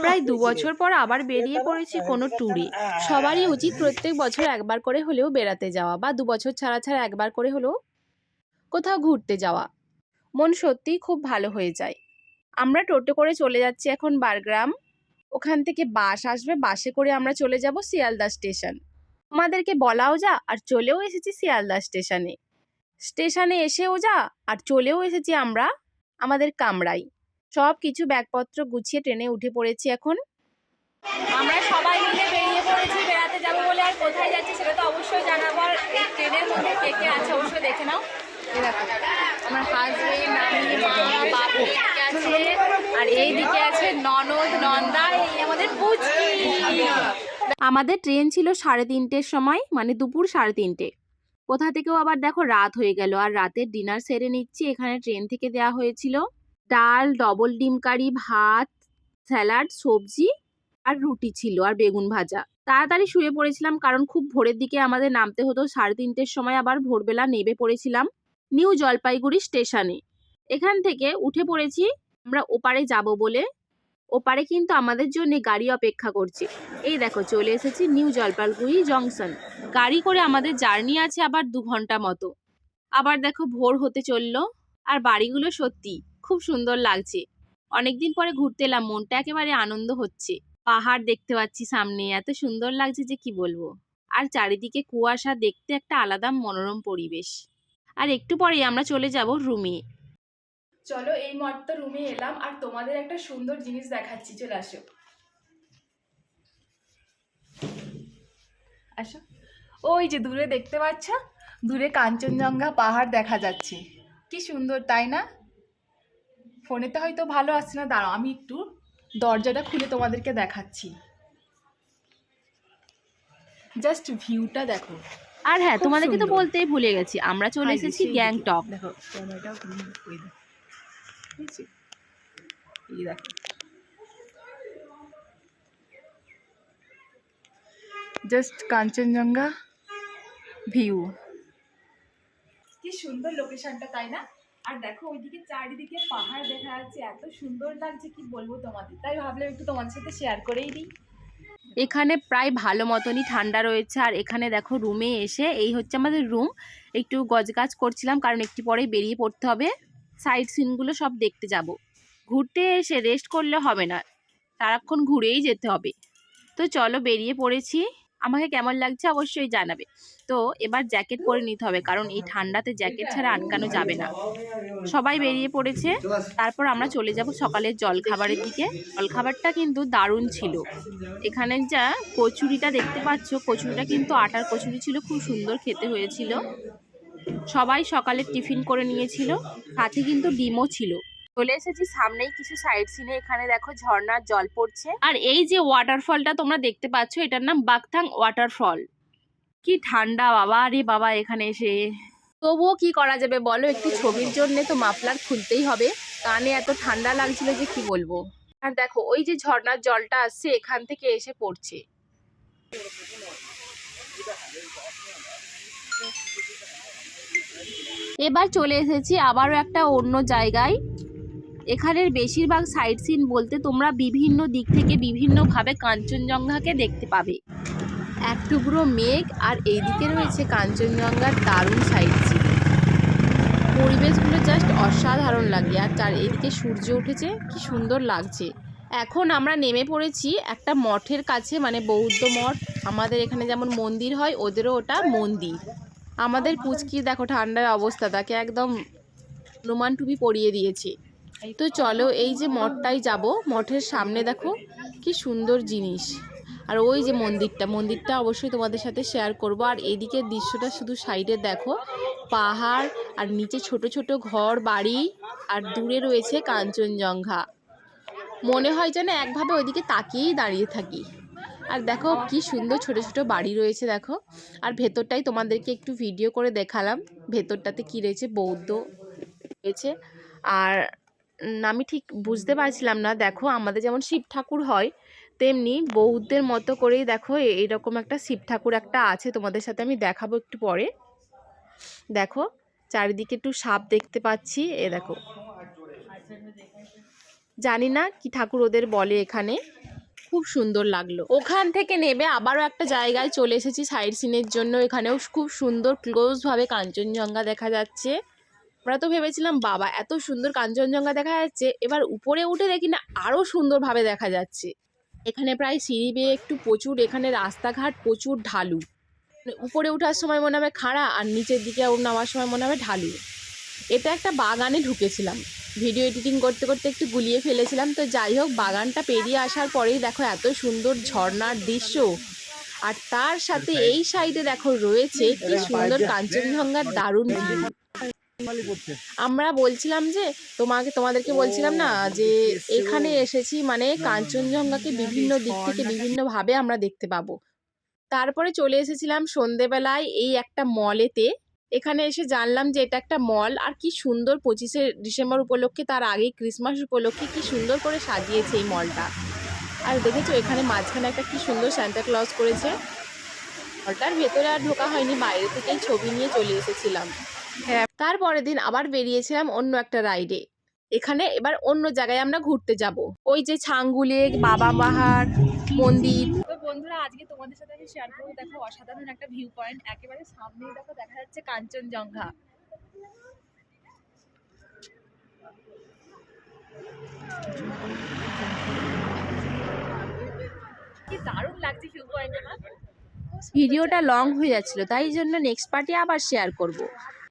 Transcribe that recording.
প্রায় দু বছর পর আবার বেরিয়ে পড়েছি কোনো ট্যুরে সবারই উচিত প্রত্যেক বছর একবার করে হলেও বেড়াতে যাওয়া বা দু বছর ছাড়া ছাড়া একবার করে হলেও কোথাও ঘুরতে যাওয়া। মন সত্যিই খুব ভালো হয়ে যায়। আমরা টোটো করে চলে যাচ্ছি এখন বারগ্রাম। ওখান থেকে বাস আসবে বাসে করে আমরা চলে যাব শিয়ালদা স্টেশন। আমাদেরকে বলাও যা আর চলেও এসেছি শিয়ালদা স্টেশনে। স্টেশনে এসেও যা আর চলেও এসেছি আমরা আমাদের কামরাই। সব কিছু ব্যাগপত্র গুছিয়ে ট্রেনে উঠে পড়েছি এখন। আমরা সবাই মিলে বেরিয়ে পড়েছি বেড়াতে যাব বলে আর কোথায় যাচ্ছি সেটা তো অবশ্যই জানাব। আর ট্রেনের মধ্যে কে কে আছে অবশ্যই দেখে নাও। আমার হাজবেন্ড আমি মা বাবু আছে আর এই দিকে আছে ননদ নন্দা এই আমাদের পুচকি। আমাদের ট্রেন ছিল সাড়ে তিনটের সময় মানে দুপুর সাড়ে তিনটে। কোথা থেকেও আবার দেখো রাত হয়ে গেল আর রাতের ডিনার সেরে নিচ্ছি এখানে ট্রেন থেকে দেওয়া হয়েছিল। ডাল ডবল ডিম কারি, ভাত স্যালাড সবজি আর রুটি ছিল আর বেগুন ভাজা। তাড়াতাড়ি শুয়ে পড়েছিলাম কারণ খুব ভোরের দিকে আমাদের নামতে হতো। সাড়ে তিনটের সময় আবার ভোরবেলা নেবে পড়েছিলাম নিউ জলপাইগুড়ি স্টেশনে। এখান থেকে উঠে পড়েছি আমরা ওপারে যাব বলে। ওপারে কিন্তু আমাদের জন্য গাড়ি অপেক্ষা করছে। এই দেখো চলে এসেছি নিউ জলপাইগুড়ি জংশন। গাড়ি করে আমাদের জার্নি আছে আবার দু ঘণ্টা মতো। আবার দেখো ভোর হতে চলল। আর বাড়িগুলো সত্যি খুব সুন্দর লাগছে। অনেকদিন পরে ঘুরতে এলাম, মনটা একেবারে আনন্দ হচ্ছে। পাহাড় দেখতে পাচ্ছি সামনে, এত সুন্দর লাগছে যে কি বলব? আর চারিদিকে কুয়াশা দেখতে একটা আলাদা মনোরম পরিবেশ। আর একটু পরেই আমরা চলে যাব রুমে। চলো, এই মর্ত রুমে এলাম আর তোমাদের একটা সুন্দর জিনিস দেখাচ্ছি, চলে আসো। আসো। ওই যে দূরে দেখতে পাচ্ছ? দূরে কাঞ্চনজঙ্ঘা পাহাড় দেখা যাচ্ছে। কি সুন্দর, তাই না? ফোনেতে হয়তো ভালো আসছে না। দাঁড়াও আমি একটু দরজাটা খুলে তোমাদেরকে দেখাচ্ছি। জাস্ট ভিউটা দেখো। আর হ্যাঁ তোমাদেরকে তো বলতেই ভুলে গেছি। আমরা চলে এসেছি গ্যাংটক। দেখো ক্যামেরাটাও এই দেখো জাস্ট কাঞ্চনজঙ্ঘা ভিউ কি সুন্দর লোকেশনটা তাই না? আর দেখো, ওইদিকে চারিদিকে পাহাড় দেখা যাচ্ছে, এত সুন্দর লাগছে, কি বলব তোমাদের? তাই ভাবলাম একটু তোমার সাথে শেয়ার করেই দিই। এখানে প্রায় ভালো মতনই ঠান্ডা রয়েছে, আর এখানে দেখো রুমে এসে, এই হচ্ছে আমাদের রুম একটু গজগাছ করছিলাম, কারণ একটু পরেই বেরিয়ে পড়তে হবে। সাইড সিনগুলো সব দেখতে যাব। ঘুরতে এসে রেস্ট করলে হবে না, সারাক্ষণ ঘুরেই যেতে হবে। তো চলো বেরিয়ে পড়েছি। আমাকে কেমন লাগছে অবশ্যই জানাবে। তো এবার জ্যাকেট পরে নিতে হবে, কারণ এই ঠান্ডাতে জ্যাকেট ছাড়া আটকানো যাবে না। সবাই বেরিয়ে পড়েছে, তারপর আমরা চলে যাব সকালের জল খাবারের দিকে। জল খাবারটা কিন্তু দারুণ ছিল। এখানে যা কচুরিটা দেখতে পাচ্ছ, কচুরিটা কিন্তু আটার কচুরি ছিল, খুব সুন্দর খেতে হয়েছিল। সবাই সকালে টিফিন করে নিয়েছিল, সাথে কিন্তু ডিমও ছিল। চলে এসেছি, সামনেই কিছু সাইড সিনে এখানে দেখো ঝর্ণার জল পড়ছে। আর এই যে ওয়াটারফলটা তোমরা দেখতে পাচ্ছ, এটার নাম বাকথাং ওয়াটারফল কি ঠান্ডা বাবা, আরে বাবা, এখানে এসে। তবুও কি করা যাবে বলো? একটু ছবির জন্য তো মাফলার খুলতেই হবে। কানে এত ঠান্ডা লাগছিল যে কি বলব? আর দেখো, ওই যে ঝর্ণার জলটা আসছে, এখান থেকে এসে পড়ছে। এবার চলে এসেছি আবারও একটা অন্য জায়গায়। এখানের বেশিরভাগ সাইট সিন বলতে তোমরা বিভিন্ন দিক থেকে বিভিন্নভাবে কাঞ্চনজঙ্ঘাকে দেখতে পাবে। এক টুকরো মেঘ আর এইদিকে রয়েছে কাঞ্চনজঙ্ঘার দারুণ সাইট সিন পরিবেশগুলো জাস্ট অসাধারণ লাগে আর তার এদিকে সূর্য উঠেছে, কি সুন্দর লাগছে। এখন আমরা নেমে পড়েছি একটা মঠের কাছে মানে বৌদ্ধ মঠ। আমাদের এখানে যেমন মন্দির হয়, ওদেরও ওটা মন্দির। আমাদের পুচকি, দেখো ঠান্ডার অবস্থা, তাকে একদম হনুমান টুপি পরিয়ে দিয়েছে। তো চলো এই যে মঠটাই যাব। মঠের সামনে দেখো, কি সুন্দর জিনিস। আর ওই যে মন্দিরটা মন্দিরটা অবশ্যই তোমাদের সাথে শেয়ার করব। আর এইদিকের দৃশ্যটা শুধু সাইডে দেখো, পাহাড় আর নিচে ছোট ছোট ঘর বাড়ি আর দূরে রয়েছে কাঞ্চনজঙ্ঘা। মনে হয় যেন একভাবে ওইদিকে তাকিয়েই দাঁড়িয়ে থাকি। আর দেখো কি সুন্দর ছোট ছোট বাড়ি রয়েছে দেখো। আর ভেতরটাই তোমাদেরকে একটু ভিডিও করে দেখালাম। ভেতরটাতে কি রয়েছে, বৌদ্ধ রয়েছে। আর আমি ঠিক বুঝতে পারছিলাম না। দেখো আমাদের যেমন শিব ঠাকুর হয় তেমনি বৌদ্ধের মতো করেই দেখো এরকম একটা শিব ঠাকুর একটা আছে তোমাদের সাথে আমি দেখাবো একটু পরে। দেখো চারিদিকে একটু সাপ দেখতে পাচ্ছি এ দেখো। জানি না কি ঠাকুর ওদের বলে এখানে। খুব সুন্দর লাগল। ওখান থেকে নেবে আবারও একটা জায়গায় চলে এসেছি সাইড সিনের জন্য। এখানেও খুব সুন্দর ক্লোজভাবে কাঞ্চনজঙ্ঘা দেখা যাচ্ছে। আমরা তো ভেবেছিলাম বাবা এত সুন্দর কাঞ্চনজঙ্ঘা দেখা যাচ্ছে। এবার উপরে উঠে দেখি না আরও সুন্দরভাবে দেখা যাচ্ছে। এখানে প্রায় সিঁড়ি বেয়ে একটু প্রচুর এখানে রাস্তাঘাট প্রচুর ঢালু। মানে উপরে ওঠার সময় মনে হবে খাড়া আর নিচের দিকে নামার সময় মনে হবে ঢালু। এটা একটা বাগানে ঢুকেছিলাম। ভিডিও এডিটিং করতে করতে একটু গুলিয়ে ফেলেছিলাম। তো যাই হোক বাগানটা পেরিয়ে আসার পরেই দেখো এত সুন্দর ঝর্ণার দৃশ্য। আর তার সাথে এই সাইডে দেখো রয়েছে কি সুন্দর কাঞ্চনজঙ্ঘার দারুণ ভিউ আমরা বলছিলাম যে, তোমাকে, তোমাদেরকে বলছিলাম না, যে এখানে এসেছি মানে কাঞ্চনজঙ্ঘাকে বিভিন্ন দিক থেকে বিভিন্নভাবে আমরা দেখতে পাবো। তারপরে চলে এসেছিলাম সন্ধেবেলায় এই একটা মলেতে। এখানে এসে জানলাম যে এটা একটা মল, আর কি সুন্দর পঁচিশে ডিসেম্বর উপলক্ষে, তার আগেই ক্রিসমাস উপলক্ষে কি সুন্দর করে সাজিয়েছে এই মলটা। আর দেখেছ, এখানে মাঝখানে একটা কি সুন্দর স্যান্টা ক্লজ করেছে। মলটার ভেতরে আর ঢোকা হয়নি, বাইরে থেকেই ছবি নিয়ে চলে এসেছিলাম। হ্যাঁ। তারপরের দিন আবার বেরিয়েছিলাম অন্য একটা রাইডে এখানে এবার অন্য জায়গায় আমরা ঘুরতে যাব। ওই যে ছাঙ্গুলে বাবা পাহাড় মন্দির। বন্ধুরা আজকে তোমাদের সাথে আমি শেয়ার করব দেখো অসাধারণ একটা ভিউ পয়েন্ট একেবারে সামনেই দেখো দেখা যাচ্ছে কাঞ্চনজঙ্ঘা। কি দারুণ লাগছে ভিউ পয়েন্টটা ভিডিওটা লং হয়ে যাচ্ছিল তাই জন্য নেক্সট পার্টি আবার শেয়ার করব।